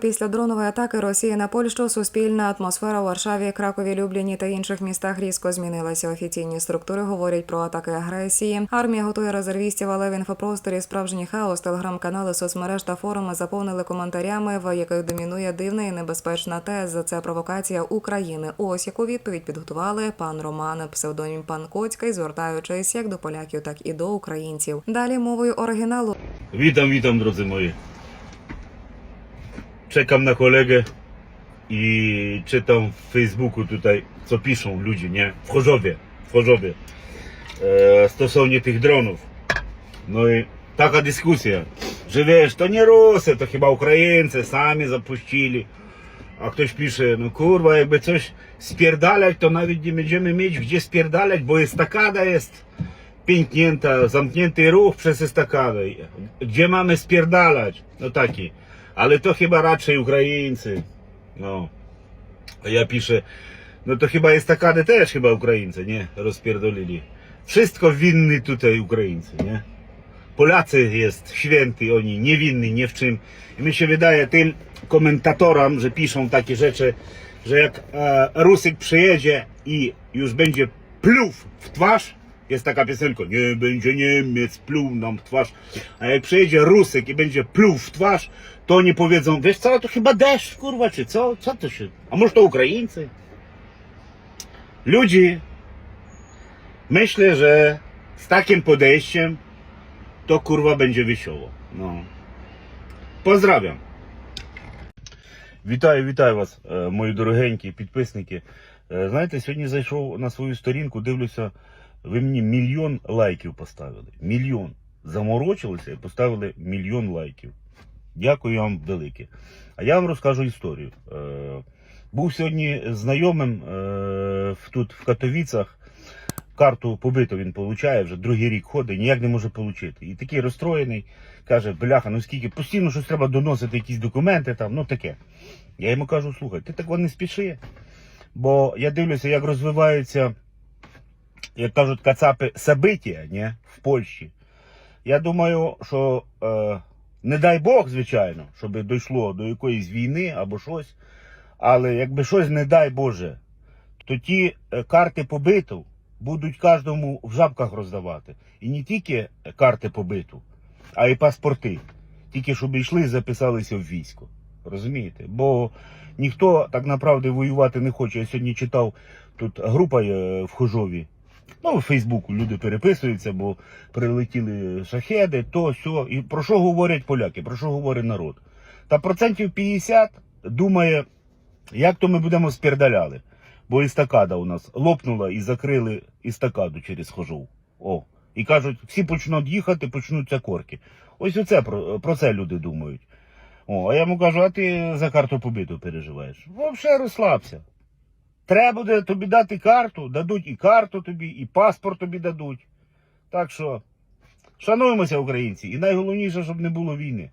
Після дронової атаки Росії на Польщу суспільна атмосфера у Варшаві, Кракові, Любліні та інших містах різко змінилася. Офіційні структури говорять про атаки агресії. Армія готує резервістів, але в інфопросторі справжній хаос. Телеграм-канали, соцмереж та форуми заповнили коментарями, в яких домінує дивна і небезпечна теза. Це провокація України. Ось яку відповідь підготували пан Роман, псевдонім пан Коцький, звертаючись як до поляків, так і до українців. Dалі мовою оригіналу Witam, witam drodzy moi. Czekam na kolegę i czytam w Facebooku tutaj, co piszą ludzie, nie? W Chorzowie, w Chorzowie. E, stosownie tych dronów. No i taka dyskusja, że wiesz, to nie Rosja, to chyba Ukraińcy sami zapuścili. A ktoś pisze, no kurwa, jakby coś spierdalać, to nawet nie będziemy mieć gdzie spierdalać, bo estakada jest pięknięta, zamknięty ruch przez estakadę. Gdzie mamy spierdalać? No taki. Ale to chyba raczej Ukraińcy. No. A ja piszę, no to chyba estakadę też chyba Ukraińcy, nie? Rozpierdolili. Wszystko winny tutaj Ukraińcy, nie? Polacy jest święty, oni niewinni, nie w czym. I mi się wydaje tym komentatorom, że piszą takie rzeczy, że jak e, Rusyk przyjedzie i już będzie pluł w twarz, jest taka piosenka, nie będzie Niemiec pluł nam w twarz, a jak przyjedzie Rusyk i będzie pluł w twarz, to oni powiedzą, wiesz co, to chyba deszcz, kurwa, czy co? Co to się, a może to Ukraińcy? Ludzi, myślę, że z takim podejściem to kurwa będzie wесело. Ну. Поздравям. Вітаю, вітаю вас, е, мої дорогенькі підписники. Е, Знаєте, сьогодні зайшов на свою сторінку, дивлюся, ви мені мільйон лайків поставили. Мільйон. Заморочилися і поставили мільйон лайків. Дякую вам велике. А я вам розкажу історію. Е, Був сьогодні знайомим е, тут в Катовіцах. Карту побиту він получає, вже другий рік ходить, ніяк не може отримати. І такий розстроєний, каже, бляха, ну скільки постійно щось треба доносити, якісь документи там, ну таке. Я йому кажу, слухай, ти так не спіши. Бо я дивлюся, як розвиваються, як кажуть, кацапи собиття, ні, в Польщі. Я думаю, що е, не дай Бог, звичайно, щоб дійшло до якоїсь війни або щось. Але якби щось, не дай Боже, то ті е, карти побиту будуть кожному в жабках роздавати. І не тільки карти побиту, а й паспорти. Тільки щоб йшли і записалися в військо. Розумієте? Бо ніхто так направді воювати не хоче. Я сьогодні читав тут група в Хожові. Ну, в Фейсбуку люди переписуються, бо прилетіли шахеди, то, сьо. І про що говорять поляки, про що говорить народ? Та процентів 50 думає, як то ми будемо спірдаляли. Бо істакада у нас лопнула і закрили істакаду через хожов. О. І кажуть, всі почнуть їхати, почнуться корки. Ось оце про, про це люди думають. О, а я йому кажу, а ти за карту побиту переживаєш. Взагалі розслабся. Треба буде тобі дати карту, дадуть і карту тобі, і паспорт тобі дадуть. Так що, шануємося, українці, і найголовніше, щоб не було війни.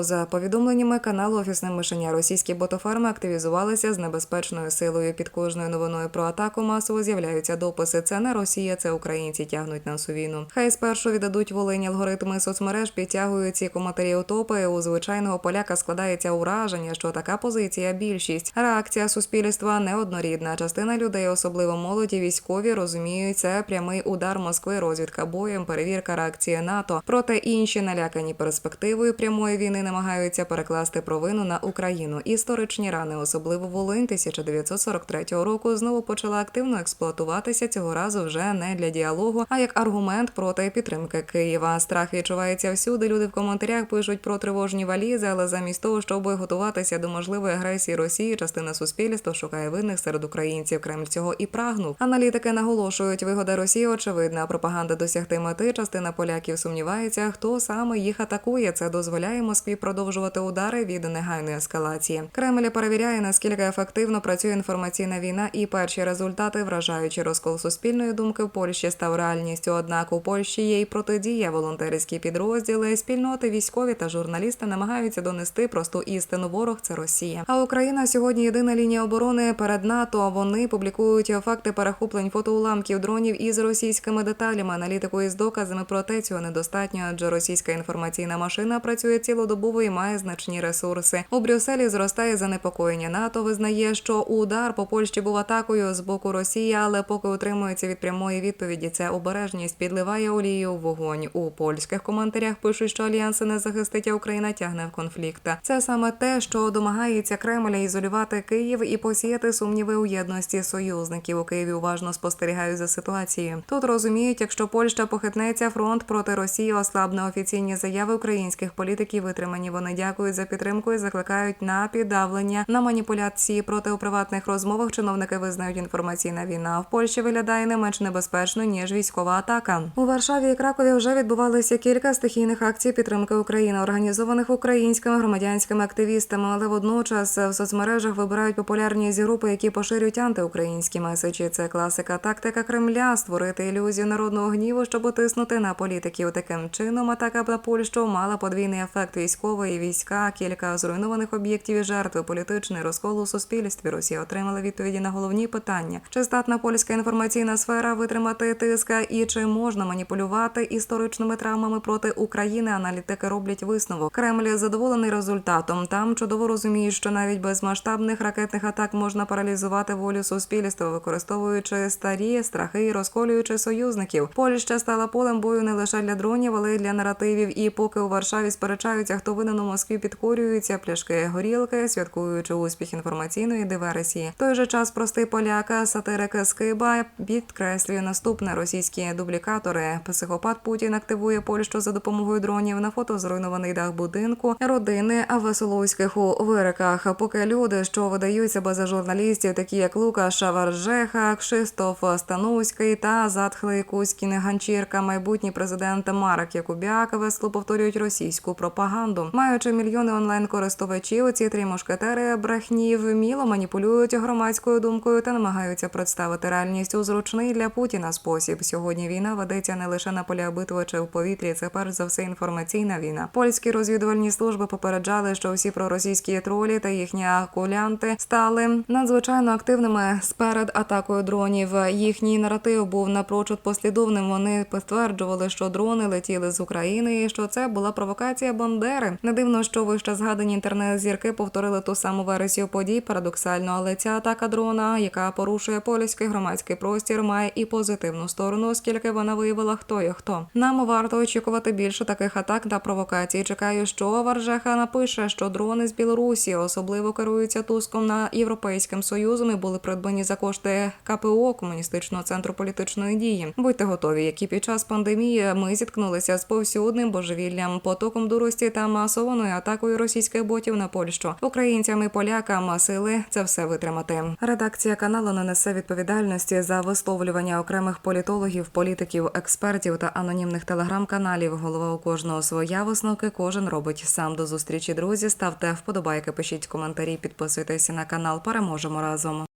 За повідомленнями каналу Офісне мишення, російські ботоферми активізувалися з небезпечною силою. Під кожною новиною про атаку масово з'являються дописи. Це не Росія, це українці тягнуть нас у війну. Хай спершу віддадуть волині алгоритми соцмереж, підтягують ці коментарі утопи. У звичайного поляка складається ураження, що така позиція більшість. Реакція суспільства неоднорідна. Частина людей, особливо молоді, військові, розуміють це прямий удар Москви, розвідка боєм, перевірка реакції НАТО. Проте інші налякані перспективою прямої війни намагаються перекласти провину на Україну. Історичні рани, особливо Волинь 1943 року, знову почала активно експлуатуватися цього разу вже не для діалогу, а як аргумент проти підтримки Києва. Страх відчувається всюди. Люди в коментарях пишуть про тривожні валізи, але замість того, щоб готуватися до можливої агресії Росії, частина суспільства шукає винних серед українців. Кремль цього і прагнув. Аналітики наголошують, вигода Росії очевидна. Пропаганда досягти мети. Частина поляків сумнівається, хто саме їх атакує. Це дозволяє Москві продовжувати удари від негайної ескалації. Кремль перевіряє наскільки ефективно працює інформаційна війна, і перші результати вражаючи розкол суспільної думки в Польщі став реальністю. Однак у Польщі є й протидія. Волонтерські підрозділи, спільноти, військові та журналісти намагаються донести просту істину. Ворог це Росія. А Україна сьогодні єдина лінія оборони перед НАТО. Вони публікують факти перехоплень фотоуламків дронів із російськими деталями. Аналітику із доказами проте цього недостатньо, адже російська інформаційна машина працює цілодобово і має значні ресурси. У Брюсселі зростає занепокоєння. НАТО визнає, що удар по Польщі був атакою з боку Росії, але поки утримується від прямої відповіді, ця обережність підливає олію в вогонь. У польських коментарях пишуть, що альянси не захистить, а Україна тягне в конфлікт. Це саме те, що домагається Кремля ізолювати Київ і посіяти сумніви у єдності союзників. У Києві уважно спостерігають за ситуацією. Тут розуміють, якщо Польща похитнеться, фронт проти Росії ослабне офіційні заяви українських політиків. Витримані вони дякують за підтримку і закликають на піддавлення на маніпуляції проти у приватних розмовах. Чиновники визнають інформаційна війна в Польщі виглядає не менш небезпечно ніж військова атака. У Варшаві і Кракові вже відбувалися кілька стихійних акцій підтримки України, організованих українськими громадянськими активістами, але водночас в соцмережах вибирають популярні зі групи, які поширюють антиукраїнські меседжі. Це класика тактика Кремля створити ілюзію народного гніву, щоб утиснути на політиків. Таким чином, атака на Польщу мала подвійний ефект військової війська, кілька зруйнованих об'єктів і жертви, політичний розкол у суспільстві. Росія отримала відповіді на головні питання: чи здатна польська інформаційна сфера витримати тиска і чи можна маніпулювати історичними травмами проти України? Аналітики роблять висновок. Кремль задоволений результатом. Там чудово розуміють, що навіть без масштабних ракетних атак можна паралізувати волю суспільства, використовуючи старі страхи і розколюючи союзників. Польща стала полем бою не лише для дронів, але й для наративів. І поки у Варшаві сперечаються, хто у Москві підкорюються пляшки горілки, святкуючи успіх інформаційної диверсії. В той же час простий поляка, сатирик Скиба підкреслює наступне: російські дублікатори. Психопат Путін активує Польщу за допомогою дронів на фото зруйнований дах будинку родини Веселовських у вириках. Поки люди, що видають себе за журналістів, такі як Лукаш Варжеха, Кшистоф Стануський та затхлий Кузькін Ганчірка, майбутній президент Марк Якубяк весело повторюють російську пропаганду. Маючи мільйони онлайн-користувачів, ці три мушкетери брехні вміло маніпулюють громадською думкою та намагаються представити реальність у зручний для Путіна спосіб. Сьогодні війна ведеться не лише на полях битви чи в повітрі. Це перш за все інформаційна війна. Польські розвідувальні служби попереджали, що всі проросійські тролі та їхні акулянти стали надзвичайно активними сперед атакою дронів. Їхній наратив був напрочуд послідовним. Вони підтверджували, що дрони летіли з України, і що це була провокація Бандери. Не дивно, що вище згадані інтернет-зірки повторили ту саму версію подій. Парадоксально, але ця атака дрона, яка порушує польський громадський простір, має і позитивну сторону, оскільки вона виявила, хто є хто. Нам варто очікувати більше таких атак та провокацій. Чекаю, що Варжеха напише, що дрони з Білорусі особливо керуються туском на європейським союзом і були придбані за кошти КПО комуністичного центру політичної дії. Будьте готові, які під час пандемії ми зіткнулися з повсюдним божевіллям, потоком дурості та масованою атакою російських ботів на Польщу. Українцям і полякам сили це все витримати. Редакція каналу не несе відповідальності за висловлювання окремих політологів, політиків, експертів та анонімних телеграм-каналів. Голова у кожного своя висновки кожен робить сам. До зустрічі, друзі. Ставте вподобайки, пишіть коментарі, підписуйтесь на канал. Переможемо разом.